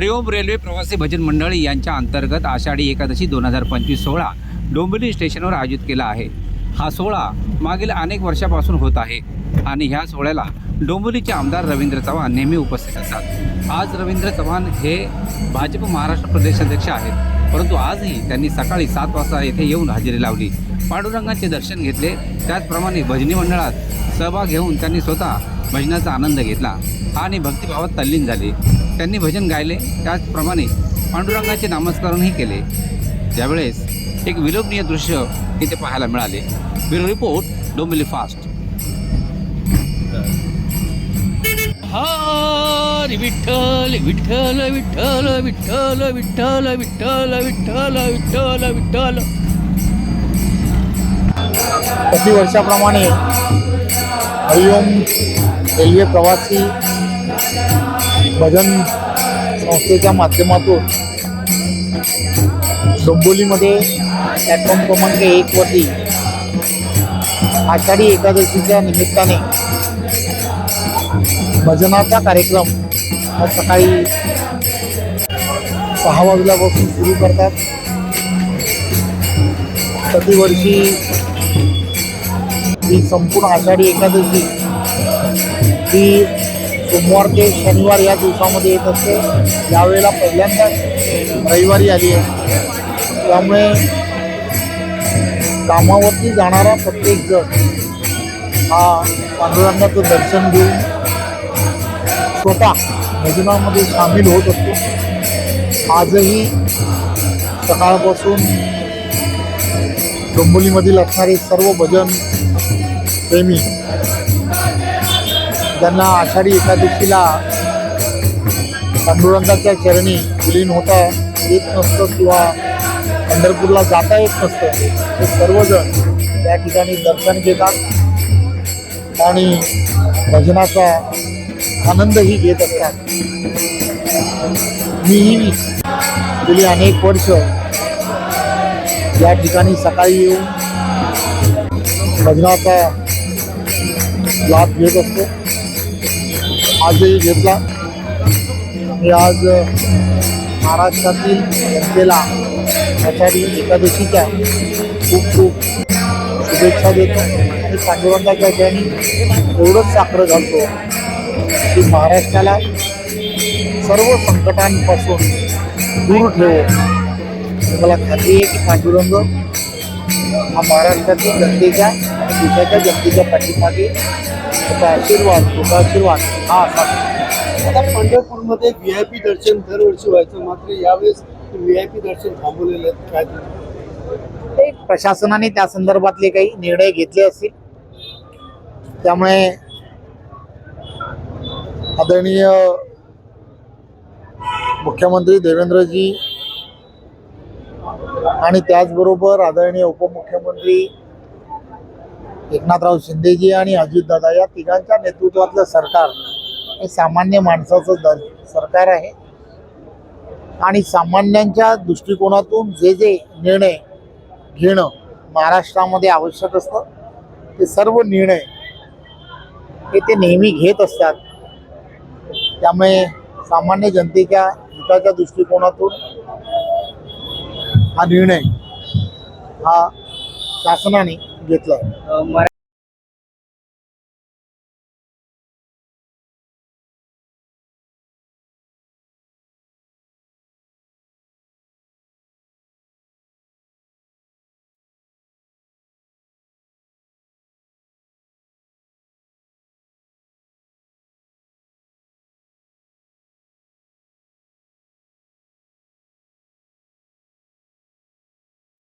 हरिओम railway प्रवासी भजन मंडळ यांच्या अंतर्गत आषाढी एकादशी दोन हजार पंचवीस सोहळा डोंबिवली स्टेशनवर आयोजित केला आहे. हा सोहळा मागील अनेक वर्षापासून होत आहे आणि ह्या सोहळ्याला डोंबिवलीचे आमदार रवींद्र चव्हाण नेहमी उपस्थित असतात. आज रवींद्र चव्हाण हे भाजप महाराष्ट्र प्रदेशाध्यक्ष आहेत. परंतु आजही त्यांनी सकाळी सात वाजता येथे येऊन हजेरी लावली. पांडुरंगाचे दर्शन घेतले. त्याचप्रमाणे भजनी मंडळात सहभाग घेऊन त्यांनी स्वतः भजनाचा आनंद घेतला. आणि भक्तिभावात तल्लीन झाले. त्यांनी भजन गायले. त्याचप्रमाणे पांडुरंगाचे नामस्मरणही केले. त्यावेळेस एक विलोभनीय दृश्य इथे पाहायला मिळाले. Bureau report Dombivli fast. Hari Vitthal Vitthal Vitthal Vitthal Vitthal Vitthal Vitthal Vitthal Vitthal. प्रतिवर्षाप्रमाणे Hariom railway प्रवासी भजन संस्थेच्या माध्यमातून डोंबोलीमध्ये प्लॅटफॉर्म क्रमांक एकवरती आषाढी एकादशीच्या निमित्ताने भजनाचा कार्यक्रम हा सकाळी सहा वाजल्यापासून सुरू करतात. प्रतिवर्षी ही संपूर्ण आषाढी एकादशी ही सोमवार ते शनिवार या दिवसामध्ये येत असते. यावेळेला पहिल्यांदाच रविवारी आली आहे. त्यामुळे कामावरती जाणारा प्रत्येक जण हा पांडुरंगाचं दर्शन घेऊन स्वतः भजनामध्ये सामील होत असतो. आजही सकाळपासून डोंबोलीमधील असणारे सर्व भजन प्रेमी. ज्यांना आषाढी एकादशीला पांडुरंगाच्या चरणी विलीन होता येत नसतं किंवा पंढरपूरला जाता येत नसतं ते सर्वजण त्या ठिकाणी दर्शन घेतात आणि भजनाचा आनंदही घेत असतात. मीही गेली अनेक वर्ष या ठिकाणी सकाळी येऊन भजनाचा लाभ घेत असतो. आजही घेतला. मी आज महाराष्ट्रातील जनतेला आषाढी एकादशीच्या खूप खूप शुभेच्छा देतो. आणि पांडुरंगाच्या ठिकाणी एवढंच साखरं घालतो की महाराष्ट्राला सर्व संकटांपासून दूर ठेवो. मला खात्री आहे की पांडुरंग हा महाराष्ट्रातील जनतेच्या आणि देशाच्या जनतेच्या पाठीमागे त्याचा आशीर्वाद तुझा आशीर्वाद हा असा आता पंढरपूरमध्ये व्ही आय पी दर्शन दरवर्षी व्हायचं मात्र यावेळेस व्ही आय पी दर्शन थांबवलेलं आहे काय ते प्रशासनाने त्या संदर्भातले काही निर्णय घेतले असतील. त्यामुळे आदरणीय मुख्यमंत्री देवेंद्रजी आणि त्याचबरोबर आदरणीय उपमुख्यमंत्री एकनाथराव शिंदेजी आणि अजितदादा या तिघांच्या नेतृत्वातलं सरकार. हे सामान्य माणसाचं दर सरकार आहे. आणि सामान्यांच्या दृष्टिकोनातून जे जे निर्णय घेणं महाराष्ट्रामध्ये आवश्यक असतं ते सर्व निर्णय हे ते नेहमी घेत असतात. त्यामुळे सामान्य जनतेच्या हिताच्या दृष्टिकोनातून हा निर्णय हा शासनाने घेतला?